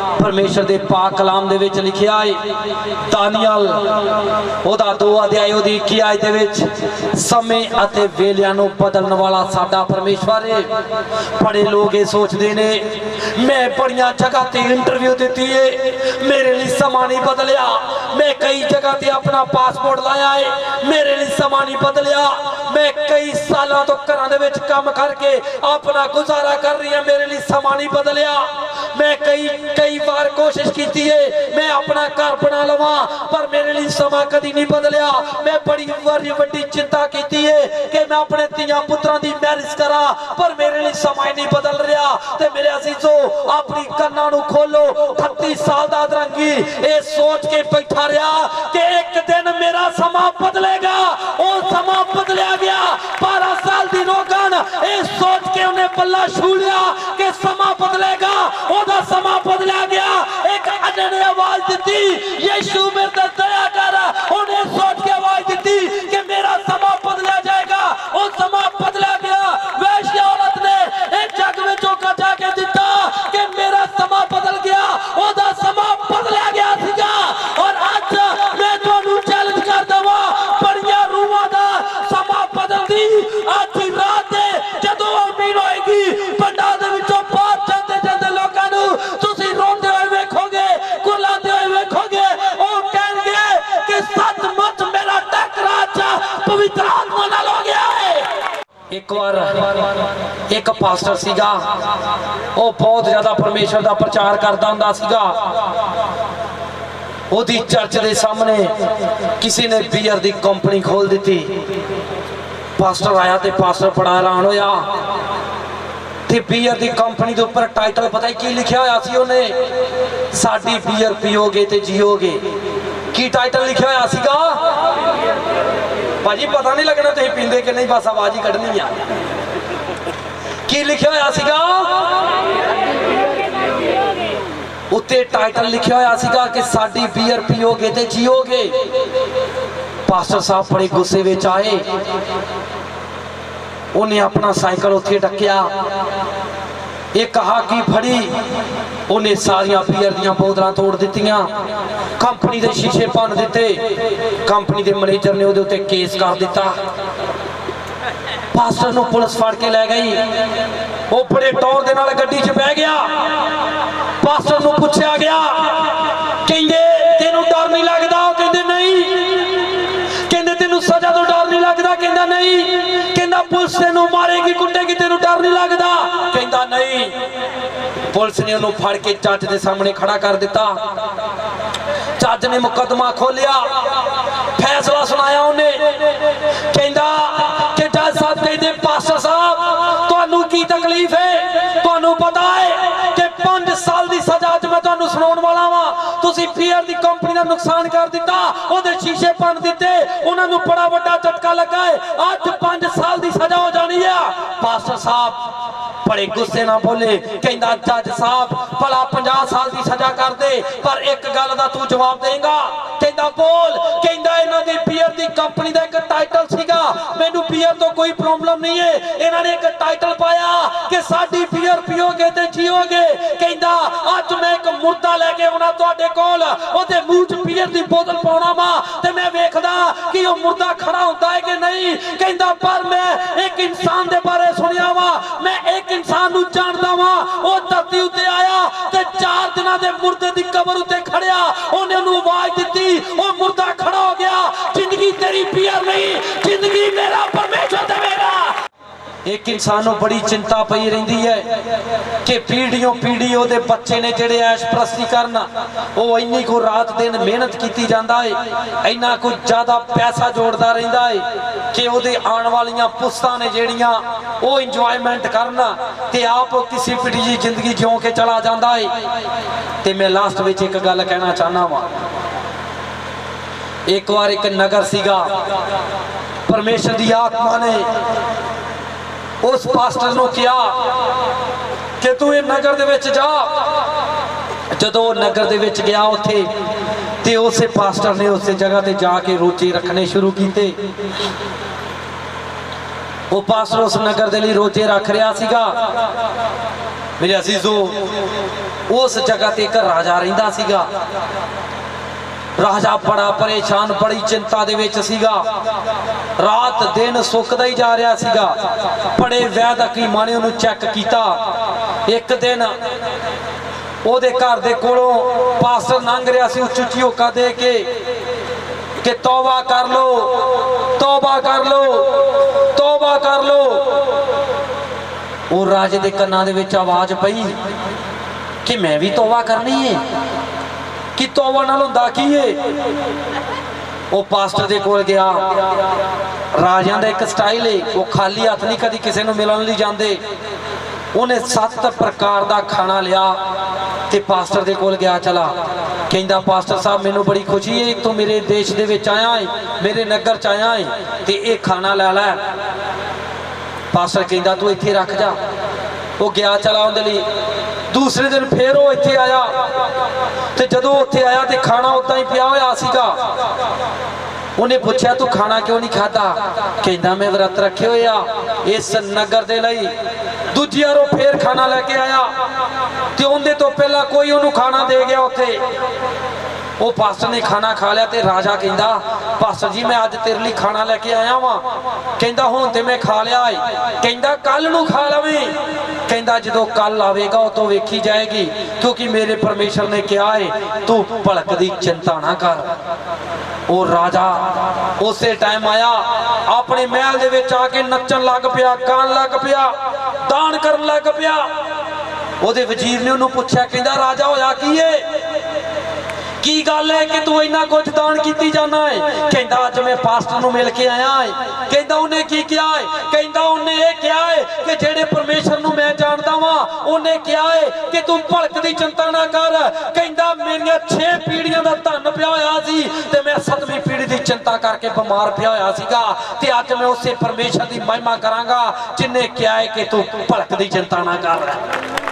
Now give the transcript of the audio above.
ਪਰਮੇਸ਼ਰ ਦੇ ਪਾਕ ਕਲਾਮ ਦੇ ਵਿੱਚ ਲਿਖਿਆ ਹੈ, ਦਾਨੀਅਲ, ਉਹਦਾ ਦੋ ਅਧਿਆਇ ਉਹਦੀ 21 ਆਇਤ ਦੇ ਵਿੱਚ, ਸਮੇਂ ਅਤੇ ਵੇਲਿਆਂ ਨੂੰ ਬਦਲਣ ਵਾਲਾ ਸਾਡਾ ਪਰਮੇਸ਼ਵਰ ਹੈ। ਬੜੇ ਲੋਕ ਇਹ ਸੋਚਦੇ ਨੇ, ਮੈਂ ਬੜੀਆਂ ਜਗ੍ਹਾ ਤੇ ਇੰਟਰਵਿਊ ਦਿੱਤੀ ਏ, ਮੇਰੇ ਲਈ ਸਮਾਂ ਨਹੀਂ ਬਦਲਿਆ। ਮੈਂ ਕਈ ਜਗ੍ਹਾ ਤੇ ਆਪਣਾ ਪਾਸਪੋਰਟ ਲਾਇਆ ਏ, ਮੇਰੇ ਲਈ ਸਮਾਂ ਨਹੀਂ ਬਦਲਿਆ। ਮੈਂ ਕਈ ਸਾਲਾਂ ਤੋਂ ਘਰਾਂ ਦੇ ਵਿੱਚ ਕੰਮ ਕਰਕੇ ਆਪਣਾ ਗੁਜ਼ਾਰਾ ਕਰ ਰਹੀ ਹਾਂ ਮੇਰੇ ਲਈ ਸਮਾਂ ਨਹੀਂ ਬਦਲਿਆ। ਮੈਂ ਕਈ ਕਈ ਵਾਰ ਕੋਸ਼ਿਸ਼ ਕੀਤੀ ਏ, ਮੈਂ ਆਪਣਾ ਘਰ ਬਣਾ ਲਵਾਂ, ਪਰ ਮੇਰੇ ਲਈ ਸਮਾਂ ਕਦੀ ਨਹੀਂ ਬਦਲਿਆ। ਮੈਂ ਬੜੀ ਵਾਰੀ ਵੱਡੀ ਚਿੰਤਾ ਕੀਤੀ ਏ ਕਿ ਮੈਂ ਆਪਣੇ ਧੀਆਂ ਪੁੱਤਰਾਂ ਦੀ ਮੈਰਿਜ ਕਰਾਂ, ਪਰ ਮੇਰੇ ਲਈ ਸਮਾਂ ਹੀ ਨਹੀਂ ਬਦਲ ਰਿਹਾ। ਤੇ ਮੇਰੇ ਅਜ਼ੀਜ਼ੋ ਆਪਣੀ ਕੰਨਾਂ ਨੂੰ ਖੋਲੋ 38 ਸਾਲ ਦਾ ਅਧਰੰਗੀ ਇਹ ਸੋਚ ਕੇ ਬੈਠਾ ਰਿਹਾ ਕਿ ਇੱਕ ਦਿਨ ਮੇਰਾ ਸਮਾਂ ਬਦਲੇਗਾ। ਉਹ ਸਮਾਂ ਬਦਲਿਆ ਗਿਆ। 12 ਸਾਲ ਦੀ ਰੋਗਨ ਇਹ ਸੋਚ ਕੇ ਉਹਨੇ ਪੱਲਾ ਛੂਲਿਆ ਕਿ ਸਮਾਂ ਬਦਲੇਗਾ। ਨੇ ਆਵਾਜ਼ ਦਿੱਤੀ ਯੀਸ਼ੂ ਮੇਰੇ ਤੇ ਦਇਆ ਇੱਕ ਪਾਸਟਰ ਸੀਗਾ, ਉਹ ਬਹੁਤ ਜ਼ਿਆਦਾ ਪਰਮੇਸ਼ਰ ਦਾ ਪ੍ਰਚਾਰ ਕਰਦਾ ਹੁੰਦਾ ਸੀਗਾ। ਉਹਦੀ ਚਰਚ ਦੇ ਸਾਹਮਣੇ ਕਿਸੇ ਨੇ ਬੀਅਰ ਦੀ ਕੰਪਨੀ ਖੋਲ ਦਿੱਤੀ। ਪਾਸਟਰ ਆਇਆ ਤੇ ਪਾਸਟਰ ਬੜਾ ਹੈਰਾਨ ਹੋਇਆ। ਤੇ ਬੀਅਰ ਦੀ ਕੰਪਨੀ ਦੇ ਉੱਪਰ ਟਾਈਟਲ ਪਤਾ ਹੀ ਕੀ ਲਿਖਿਆ ਹੋਇਆ ਸੀ ਉਹਨੇ? ਸਾਡੀ ਬੀਅਰ ਪੀਓਗੇ ਤੇ ਜੀਓਗੇ। ਕੀ ਟਾਈਟਲ ਲਿਖਿਆ ਹੋਇਆ ਸੀਗਾ? ਭਾਜੀ ਪਤਾ ਨਹੀਂ ਲੱਗਣਾ ਤੁਸੀਂ ਪੀਂਦੇ ਕਿ ਨਹੀਂ, ਬਸ ਆਵਾਜ਼ ਹੀ ਕੱਢਣੀ ਆ। ਕੀ ਲਿਖਿਆ ਹੋਇਆ ਸੀਗਾ? ਉੱਤੇ ਟਾਈਟਲ ਲਿਖਿਆ ਹੋਇਆ ਸੀਗਾ ਕਿ ਸਾਡੀ ਬੀਅਰ ਪੀਓਗੇ ਤੇ ਜੀਓਗੇ। ਪਾਸਟਰ ਸਾਹਿਬ ਬੜੇ ਗੁੱਸੇ ਵਿੱਚ ਆਏ। ਉਹਨੇ ਆਪਣਾ ਸਾਈਕਲ ਉੱਥੇ ਡੱਕਿਆ। ਇੱਕ ਹਾਕੀ ਫੜੀ। ਉਹਨੇ ਸਾਰੀਆਂ ਬੀਅਰ ਦੀਆਂ ਬੋਤਲਾਂ ਤੋੜ ਦਿੱਤੀਆਂ। ਕੰਪਨੀ ਦੇ ਸ਼ੀਸ਼ੇ ਭੰਨ ਦਿੱਤੇ। ਕੰਪਨੀ ਦੇ ਮੈਨੇਜਰ ਨੇ ਉਹਦੇ ਉੱਤੇ ਕੇਸ ਕਰ ਦਿੱਤਾ। ਪਾਸਟਰ ਨੂੰ ਪੁਲਿਸ ਫੜ ਕੇ ਲੈ ਗਈ। ਉਹ ਬੜੇ ਟੌਰ ਦੇ ਨਾਲ ਗੱਡੀ 'ਚ ਬਹਿ ਗਿਆ। ਪਾਸਟਰ ਨੂੰ ਪੁੱਛਿਆ ਗਿਆ, ਕਹਿੰਦੇ, ਤੈਨੂੰ ਡਰ ਨਹੀਂ ਲੱਗਦਾ? ਉਹ ਕਹਿੰਦੇ, ਨਹੀਂ। ਕਹਿੰਦੇ, ਤੈਨੂੰ ਸਜ਼ਾ ਤੋਂ ਡਰ ਨਹੀਂ ਲੱਗਦਾ? ਕਹਿੰਦਾ, ਨਹੀਂ। ਕਹਿੰਦਾ, ਪੁਲਿਸ ਤੈਨੂੰ ਮਾਰੇਗੀ, ਕੁੱਟੇਗੀ, ਤੈਨੂੰ ਡਰ ਨਹੀਂ ਲੱਗਦਾ? ਕਹਿੰਦਾ, ਨਹੀਂ। ਪੁਲਿਸ ਨੇ ਉਹਨੂੰ ਫੜ ਕੇ ਜੱਜ ਦੇ ਸਾਹਮਣੇ ਖੜਾ ਕਰ ਦਿੱਤਾ। ਜੱਜ ਨੇ ਮੁਕੱਦਮਾ ਖੋਲਿਆ ਫੈਸਲਾ ਸੁਣਾਇਆ ਉਹਨੇ। ਕਹਿੰਦਾ ਜੱਜ ਸਾਹਿਬ ਕਹਿੰਦੇ ਪਾਸਟਰ ਸਾਹਿਬ, ਤੁਹਾਨੂੰ ਕੀ ਤਕਲੀਫ ਹੈ? ਤੁਹਾਨੂੰ ਪਤਾ ਹੈ ਕਿ 5 ਸਾਲ ਦੀ ਸਜ਼ਾ ਅੱਜ ਮੈਂ ਤੁਹਾਨੂੰ ਸੁਣਾਉਣ ਵਾਲਾ ਵਾਂ। ਤੁਸੀਂ ਫੀਅਰ ਦੀ ਕੰਪਨੀ ਦਾ ਨੁਕਸਾਨ ਕਰ ਦਿੱਤਾ, ਉਹਦੇ ਸ਼ੀਸ਼ੇ ਭੰਨ ਦਿੱਤੇ, ਉਹਨਾਂ ਨੂੰ ਬੜਾ ਵੱਡਾ ਝਟਕਾ ਲੱਗਾ ਹੈ। ਅੱਜ 5 ਸਾਲ ਦੀ ਸਜ਼ਾ ਹੋ ਜਾਣੀ ਆ। ਪਾਸਟਰ ਸਾਹਿਬ, ਬੜੇ ਗੁੱਸੇ ਨਾਲ ਬੋਲੇ, ਕਹਿੰਦਾ, ਜੱਜ ਸਾਹਿਬ, ਭਲਾ 50 ਸਾਲ ਦੀ ਸਜ਼ਾ ਕਰ ਦੇ, ਪਰ ਇੱਕ ਗੱਲ ਦਾ ਤੂੰ ਜਵਾਬ ਦੇਂਗਾ। ਕਹਿੰਦਾ ਬੋਲ। ਕਹਿੰਦਾ ਇਹਨਾਂ ਦੀ ਪੀਅਰ ਦੀ ਕੰਪਨੀ ਦਾ ਇੱਕ ਟਾਈਟਲ ਸੀਗਾ। ਮੈਨੂੰ ਬੀਅਰ ਤੋਂ ਕੋਈ ਪ੍ਰੋਬਲਮ ਨਹੀਂ ਹੈ ਇਹਨਾਂ ਨੇ ਇੱਕ ਟਾਈਟਲ ਪਾਇਆ ਕਿ ਸਾਡੀ ਬੀਅਰ ਪੀਓਗੇ ਤੇ ਜੀਓਗੇ। ਕਹਿੰਦਾ, ਅੱਜ ਮੈਂ ਇੱਕ ਮੁਰਦਾ ਲੈ ਕੇ ਆਉਣਾ ਤੁਹਾਡੇ ਕੋਲ। ਉਹਦੇ ਮੂੰਹ 'ਚ ਬੀਅਰ ਦੀ ਬੋਤਲ ਪਾਉਣਾ ਵਾ ਤੇ ਮੈਂ ਵੇਖਦਾ ਕਿ ਉਹ ਮੁਰਦਾ ਖੜਾ ਹੁੰਦਾ ਹੈ ਕਿ ਨਹੀਂ। ਕਹਿੰਦਾ, ਪਰ ਮੈਂ ਇੱਕ ਇਨਸਾਨ ਦੇ ਬਾਰੇ ਸੁਣਿਆ ਵਾ। ਮੈਂ ਇੱਕ ਇਨਸਾਨ ਨੂੰ ਜਾਣਦਾ ਵਾ। ਉਹ ਧਰਤੀ ਉੱਤੇ ਆਇਆ ਤੇ ਚਾਰ ਦਿਨਾਂ ਦੇ ਮੁਰਦੇ ਦੀ ਕਬਰ ਉੱਤੇ ਖੜਿਆ। ਉਹਨੇ ਉਹਨੂੰ ਆਵਾਜ਼ ਦਿੱਤੀ ਉਹ ਮੁਰਦਾ ਖੜਾ ਹੋ ਗਿਆ। ਜ਼ਿੰਦਗੀ ਤੇਰੀ ਪੀਰ ਨਹੀਂ, ਜ਼ਿੰਦਗੀ ਮੇਰਾ ਪਰਮੇਸ਼ਰ ਦੇਵੇਗਾ। ਇੱਕ ਇਨਸਾਨ ਨੂੰ ਬੜੀ ਚਿੰਤਾ ਪਈ ਰਹਿੰਦੀ ਹੈ ਕਿ ਪੀੜ੍ਹੀਓਂ ਪੀੜ੍ਹੀ ਉਹਦੇ ਬੱਚੇ ਨੇ ਜਿਹੜੇ ਐਸ਼ ਪ੍ਰਸਤੀ ਕਰਨ, ਉਹ ਇੰਨੀ ਕੋ ਰਾਤ ਦਿਨ ਮਿਹਨਤ ਕੀਤੀ ਜਾਂਦਾ ਏ, ਇੰਨਾ ਕੁ ਜ਼ਿਆਦਾ ਪੈਸਾ ਜੋੜਦਾ ਰਹਿੰਦਾ ਏ ਕਿ ਉਹਦੇ ਆਉਣ ਵਾਲੀਆਂ ਪੁਸਤਾਂ ਨੇ ਜਿਹੜੀਆਂ ਉਹ ਇੰਜੋਇਮੈਂਟ ਕਰਨ ਤੇ ਆਪ ਕਿਸੇ ਪਿੱਟੀ ਜੀ ਜ਼ਿੰਦਗੀ ਜਿਉਂ ਕੇ ਚਲਾ ਜਾਂਦਾ ਹੈ ਤੇ ਮੈਂ ਲਾਸਟ ਵਿੱਚ ਇੱਕ ਗੱਲ ਕਹਿਣਾ ਚਾਹਨਾ ਵਾਂ। ਇੱਕ ਵਾਰ ਇੱਕ ਨਗਰ ਸੀਗਾ। ਪਰਮੇਸ਼ਰ ਦੀ ਆਤਮਾ ਨੇ ਉਸ ਪਾਸਟਰ ਨੂੰ ਕਿਹਾ ਕਿ ਤੂੰ ਇਹ ਨਗਰ ਦੇ ਵਿੱਚ ਜਾ। ਜਦੋਂ ਨਗਰ ਦੇ ਵਿੱਚ ਗਿਆ ਉੱਥੇ ਤੇ ਉਸੇ ਪਾਸਟਰ ਨੇ ਉਸੇ ਜਗ੍ਹਾ ਤੇ ਜਾ ਕੇ ਰੋਜੇ ਰੱਖਣੇ ਸ਼ੁਰੂ ਕੀਤੇ। ਉਹ ਪਾਸਟਰ ਉਸ ਨਗਰ ਦੇ ਲਈ ਰੋਜੇ ਰੱਖ ਰਿਹਾ ਸੀਗਾ। ਮੇਰੇ ਅਜ਼ੀਜ਼ੋ, ਉਸ ਜਗ੍ਹਾ ਤੇ ਇੱਕ ਰਾਜਾ ਰਹਿੰਦਾ ਸੀਗਾ। ਰਾਜਾ ਬੜਾ ਪਰੇਸ਼ਾਨ, ਬੜੀ ਚਿੰਤਾ ਦੇ ਵਿੱਚ ਸੀਗਾ। ਰਾਤ ਦਿਨ ਸੁੱਕਦਾ ਹੀ ਜਾ ਰਿਹਾ ਸੀਗਾ। ਬੜੇ ਵੈਦ ਹਕੀਮਾਂ ਉਹਨੂੰ ਚੈੱਕ ਕੀਤਾ। ਇੱਕ ਦਿਨ ਉਹਦੇ ਘਰ ਦੇ ਕੋਲੋਂ ਪਾਸਟਰ ਲੰਘ ਰਿਹਾ ਸੀ, ਉੱਚੀ ਹੋਕਾ ਦੇ ਕੇ ਕਿ ਤੌਬਾ ਕਰ ਲੋ ਤੌਬਾ ਕਰ ਲੋ ਤੌਬਾ ਕਰ ਲੋ ਉਹ ਰਾਜੇ ਦੇ ਕੰਨਾਂ ਦੇ ਵਿੱਚ ਆਵਾਜ਼ ਪਈ ਕਿ ਮੈਂ ਵੀ ਤੌਬਾ ਕਰਨੀ ਏ। ਕਿ ਤੌਬਾ ਨਾਲ ਹੁੰਦਾ ਕੀ ਏ? ਉਹ ਪਾਸਟਰ ਦੇ ਕੋਲ ਗਿਆ। ਰਾਜਿਆਂ ਦਾ ਇੱਕ ਸਟਾਈਲ ਏ। ਉਹ ਖਾਲੀ ਹੱਥ ਨਹੀਂ ਕਦੀ ਕਿਸੇ ਨੂੰ ਮਿਲਣ ਲਈ ਜਾਂਦੇ। ਉਹਨੇ ਸੱਤ ਪ੍ਰਕਾਰ ਦਾ ਖਾਣਾ ਲਿਆ ਤੇ ਪਾਸਟਰ ਦੇ ਕੋਲ ਗਿਆ, ਚਲਾ। ਕਹਿੰਦਾ ਪਾਸਟਰ ਸਾਹਿਬ, ਮੈਨੂੰ ਬੜੀ ਖੁਸ਼ੀ ਹੈ ਤੂੰ ਮੇਰੇ ਦੇਸ਼ ਦੇ ਵਿੱਚ ਆਇਆ ਹੈ ਮੇਰੇ ਨਗਰ ਚ ਆਇਆ ਹੈ ਤੇ ਇਹ ਖਾਣਾ ਲੈ ਲੈ। ਪਾਸਟਰ ਕਹਿੰਦਾ, ਤੂੰ ਇੱਥੇ ਰੱਖ ਜਾ। ਉਹ ਗਿਆ, ਚਲਾ ਉਹਦੇ ਲਈ। ਦੂਸਰੇ ਦਿਨ ਫੇਰ ਉਹ ਇੱਥੇ ਆਇਆ ਤੇ ਜਦੋਂ ਉੱਥੇ ਆਇਆ ਤੇ ਖਾਣਾ ਉਦਾਂ ਹੀ ਪਿਆ ਹੋਇਆ ਸੀਗਾ। ਉਹਨੇ ਪੁੱਛਿਆ, ਤੂੰ ਖਾਣਾ ਕਿਉਂ ਨਹੀਂ ਖਾਦਾ ਕਹਿੰਦਾ ਮੈਂ ਵਰਤ ਰੱਖੇ ਹੋਏ ਇਸ ਨਗਰ ਦੇ ਲਈ। ਦੂਜੀ ਵਾਰ ਉਹ ਫੇਰ ਖਾਣਾ ਲੈ ਕੇ ਆਇਆ ਤੇ ਉਹਦੇ ਤੋਂ ਪਹਿਲਾਂ ਕੋਈ ਉਹਨੂੰ ਖਾਣਾ ਦੇ ਗਿਆ ਉੱਥੇ। ਉਹ ਪਾਸਟਰ ਨੇ ਖਾਣਾ ਖਾ ਲਿਆ ਤੇ ਰਾਜਾ ਕਹਿੰਦਾ, ਪਾਸਟਰ ਜੀ, ਮੈਂ ਅੱਜ ਤੇਰੇ ਲਈ ਖਾਣਾ ਲੈ ਕੇ ਆਇਆ ਵਾਂ। ਕਹਿੰਦਾ, ਹੁਣ ਤੇ ਮੈਂ ਖਾ ਲਿਆ ਏ। ਕਹਿੰਦਾ ਕੱਲ ਨੂੰ ਖਾ ਲਵੇਂ। ਕਹਿੰਦਾ ਜਦੋਂ ਕੱਲ ਆਵੇਗਾ ਉਹ ਤੋਂ ਵੇਖੀ ਜਾਏਗੀ। ਕਿਉਂਕਿ ਮੇਰੇ ਪਰਮੇਸ਼ਰ ਨੇ ਕਿਹਾ ਏ? ਤੂੰ ਭਲਕ ਦੀ ਚਿੰਤਾ ਨਾ ਕਰ। ਉਹ ਰਾਜਾ ਉਸੇ ਟਾਈਮ ਆਇਆ। ਆਪਣੇ ਮਹਿਲ ਦੇ ਵਿੱਚ ਆ ਕੇ ਨੱਚਣ ਲੱਗ ਪਿਆ, ਗਾਣ ਲੱਗ ਪਿਆ, ਦਾਨ ਕਰਨ ਲੱਗ ਪਿਆ। ਉਹਦੇ ਵਜ਼ੀਰ ਨੇ ਉਹਨੂੰ ਪੁੱਛਿਆ, ਕਹਿੰਦਾ, ਰਾਜਾ, ਹੋਇਆ ਕੀ ਏ? ਕੀ ਗੱਲ ਹੈ ਕਿ ਤੂੰ ਇੰਨਾ ਕੁਝ ਦਾਨ ਕੀਤੀ ਜਾਣਾ ਹੈ ਕਹਿੰਦਾ, ਅੱਜ ਮੈਂ ਪਾਸਟਰ ਨੂੰ ਮਿਲ ਕੇ ਆਇਆ ਹੈ ਕਹਿੰਦਾ, ਉਹਨੇ ਕੀ ਕਿਹਾ ਹੈ ਕਹਿੰਦਾ, ਉਹਨੇ ਇਹ ਕਿਹਾ ਹੈ ਕਿ ਜਿਹੜੇ ਪਰਮੇਸ਼ਰ ਨੂੰ ਮੈਂ ਜਾਣਦਾ ਵਾਂ, ਉਹਨੇ ਕਿਹਾ ਹੈ ਕਿ ਤੂੰ ਭਲਕ ਦੀ ਚਿੰਤਾ ਨਾ ਕਰ। ਕਹਿੰਦਾ, ਮੇਰੀਆਂ 6 ਪੀੜੀਆਂ ਦਾ ਧਨ ਪਿਆ ਹੋਇਆ ਸੀ ਤੇ ਮੈਂ 7ਵੀਂ ਪੀੜ੍ਹੀ ਦੀ ਚਿੰਤਾ ਕਰਕੇ ਬਿਮਾਰ ਪਿਆ ਹੋਇਆ ਸੀਗਾ ਤੇ ਅੱਜ ਮੈਂ ਉਸੇ ਪਰਮੇਸ਼ਰ ਦੀ ਮਹਿਮਾ ਕਰਾਂਗਾ, ਜਿਨੇ ਕਿਹਾ ਹੈ ਕਿ ਤੂੰ ਭਲਕ ਦੀ ਚਿੰਤਾ ਨਾ ਕਰ।